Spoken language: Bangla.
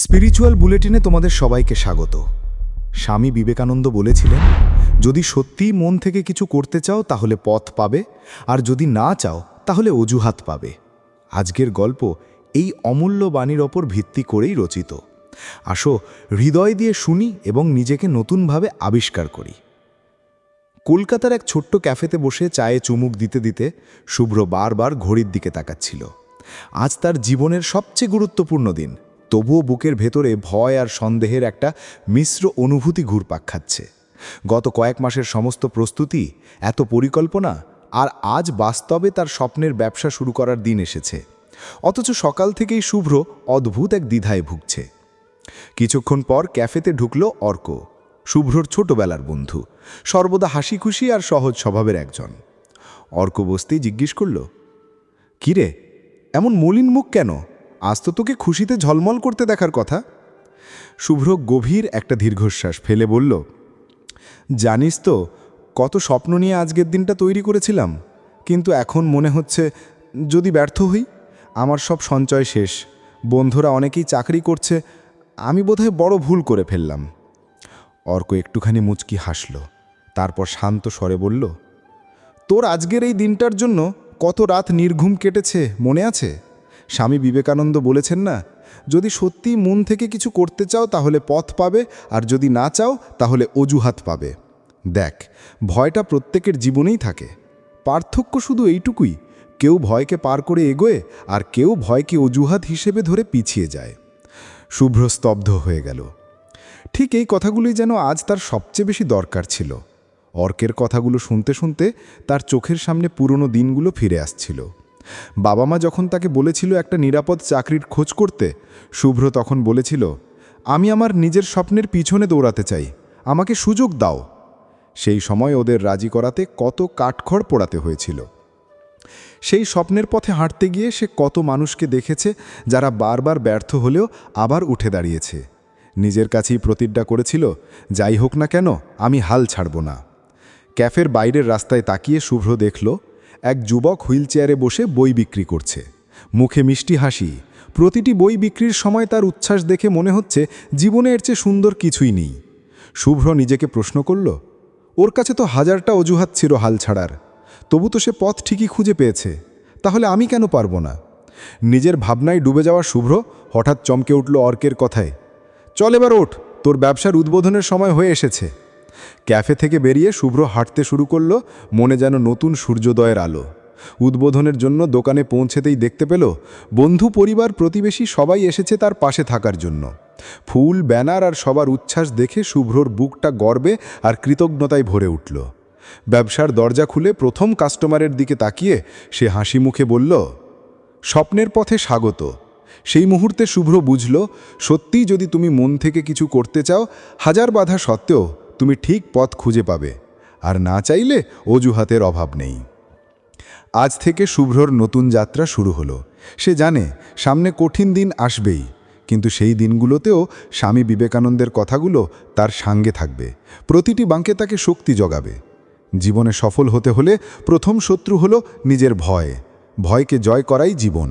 স্পিরিচুয়াল বুলেটিনে তোমাদের সবাইকে স্বাগত। স্বামী বিবেকানন্দ বলেছিলেন, যদি সত্যিই মন থেকে কিছু করতে চাও, তাহলে পথ পাবে, আর যদি না চাও, তাহলে অজুহাত পাবে। আজকের গল্প এই অমূল্য বাণীর ওপর ভিত্তি করেই রচিত। আসো, হৃদয় দিয়ে শুনি এবং নিজেকে নতুনভাবে আবিষ্কার করি। কলকাতার এক ছোট্ট ক্যাফেতে বসে চায়ে চুমুক দিতে দিতে শুভ্র বারবার ঘড়ির দিকে তাকাচ্ছিল। আজ তার জীবনের সবচেয়ে গুরুত্বপূর্ণ দিন। তবুও বুকের ভেতরে ভয় আর সন্দেহের একটা মিশ্র অনুভূতি ঘুরপাক খাচ্ছে। গত কয়েক মাসের সমস্ত প্রস্তুতি, এত পরিকল্পনা, আর আজ বাস্তবে তার স্বপ্নের ব্যবসা শুরু করার দিন এসেছে। অথচ সকাল থেকেই শুভ্র অদ্ভুত এক দ্বিধায় ভুগছে। কিছুক্ষণ পর ক্যাফেতে ঢুকল অর্ক, শুভ্রর ছোটবেলার বন্ধু, সর্বদা হাসি খুশি আর সহজ স্বভাবের একজন। অর্ক বসতেই জিজ্ঞেস করল, কিরে, এমন মলিন মুখ কেন? আজ তো তোকে খুশিতে ঝলমল করতে দেখার কথা। শুভ্র গভীর একটা দীর্ঘশ্বাস ফেলে বলল, জানিস তো, কত স্বপ্ন নিয়ে আজকের দিনটা তৈরি করেছিলাম। কিন্তু এখন মনে হচ্ছে, যদি ব্যর্থ হই, আমার সব সঞ্চয় শেষ। বন্ধুরা অনেকেই চাকরি করছে, আমি বোধহয় বড় ভুল করে ফেললাম। অর্ক একটুখানি মুচকি হাসল, তারপর শান্ত স্বরে বলল, তোর আজকের এই দিনটার জন্য কত রাত নির্ঘুম কেটেছে, মনে আছে? স্বামী বিবেকানন্দ বলেছেন না, যদি সত্যি মন থেকে কিছু করতে চাও তাহলে পথ পাবে, আর যদি না চাও তাহলে অজুহাত পাবে। দেখ, ভয়টা প্রত্যেকের জীবনেই থাকে। পার্থক্য শুধু এইটুকুই, কেউ ভয়কে পার করে এগোয়, আর কেউ ভয়কে অজুহাত হিসেবে ধরে পিছিয়ে যায়। শুভ্র স্তব্ধ হয়ে গেল। ঠিক এই কথাগুলি যেন আজ তার সবচেয়ে বেশি দরকার ছিল। অর্কের কথাগুলো শুনতে শুনতে তার চোখের সামনে পুরনো দিনগুলো ফিরে আসছিল। বাবা মা যখন তাকে বলেছিল একটা নিরাপদ চাকরির খোঁজ করতে, শুভ্র তখন বলেছিল, আমি আমার নিজের স্বপ্নের পিছনে দৌড়াতে চাই, আমাকে সুযোগ দাও। সেই সময় ওদের রাজি করাতে কত কাঠখড় পোড়াতে হয়েছিল। সেই স্বপ্নের পথে হাঁটতে গিয়ে সে কত মানুষকে দেখেছে, যারা বারবার ব্যর্থ হলেও আবার উঠে দাঁড়িয়েছে। নিজের কাছেই প্রতিজ্ঞা করেছিল, যাই হোক না কেন, আমি হাল ছাড়ব না। ক্যাফের বাইরের রাস্তায় তাকিয়ে শুভ্র দেখল এক যুবক হুইল চেয়ারে বসে বই বিক্রি করছে। মুখে মিষ্টি হাসি। প্রতিটি বই বিক্রির সময় তার উচ্ছ্বাস দেখে মনে হচ্ছে জীবনে এর চেয়ে সুন্দর কিছুই নেই। শুভ্র নিজেকে প্রশ্ন করল, ওর কাছে তো হাজারটা অজুহাত ছিল হাল ছাড়ার। তবু তো সে পথ ঠিকই খুঁজে পেয়েছে। তাহলে আমি কেন পারব না? নিজের ভাবনায় ডুবে যাওয়া শুভ্র হঠাৎ চমকে উঠল অর্কের কথায়, চল এবার ওঠ, তোর ব্যবসার উদ্বোধনের সময় হয়ে এসেছে। ক্যাফে থেকে বেরিয়ে শুভ্র হাঁটতে শুরু করল, মনে যেন নতুন সূর্যোদয়ের আলো। উদ্বোধনের জন্য দোকানে পৌঁছেতেই দেখতে পেল, বন্ধু পরিবার প্রতিবেশী সবাই এসেছে তার পাশে থাকার জন্য। ফুল, ব্যানার আর সবার উচ্ছ্বাস দেখে শুভ্রর বুকটা গর্বে আর কৃতজ্ঞতায় ভরে উঠল। ব্যবসার দরজা খুলে প্রথম কাস্টমারের দিকে তাকিয়ে সে হাসি মুখে বলল, স্বপ্নের পথে স্বাগত। সেই মুহূর্তে শুভ্র বুঝল, সত্যিই যদি তুমি মন থেকে কিছু করতে চাও, হাজার বাধা সত্ত্বেও তুমি ঠিক পথ খুঁজে পাবে, আর না চাইলে অজুহাতের অভাব নেই। আজ থেকে শুভ্রর নতুন যাত্রা শুরু হলো। সে জানে, সামনে কঠিন দিন আসবেই, কিন্তু সেই দিনগুলোতেও স্বামী বিবেকানন্দের কথাগুলো তার সাঙ্গে থাকবে। প্রতিটি বাঁকে তাকে শক্তি জগাবে। জীবনে সফল হতে হলে প্রথম শত্রু হলো নিজের ভয়। ভয়কে জয় করাই জীবন।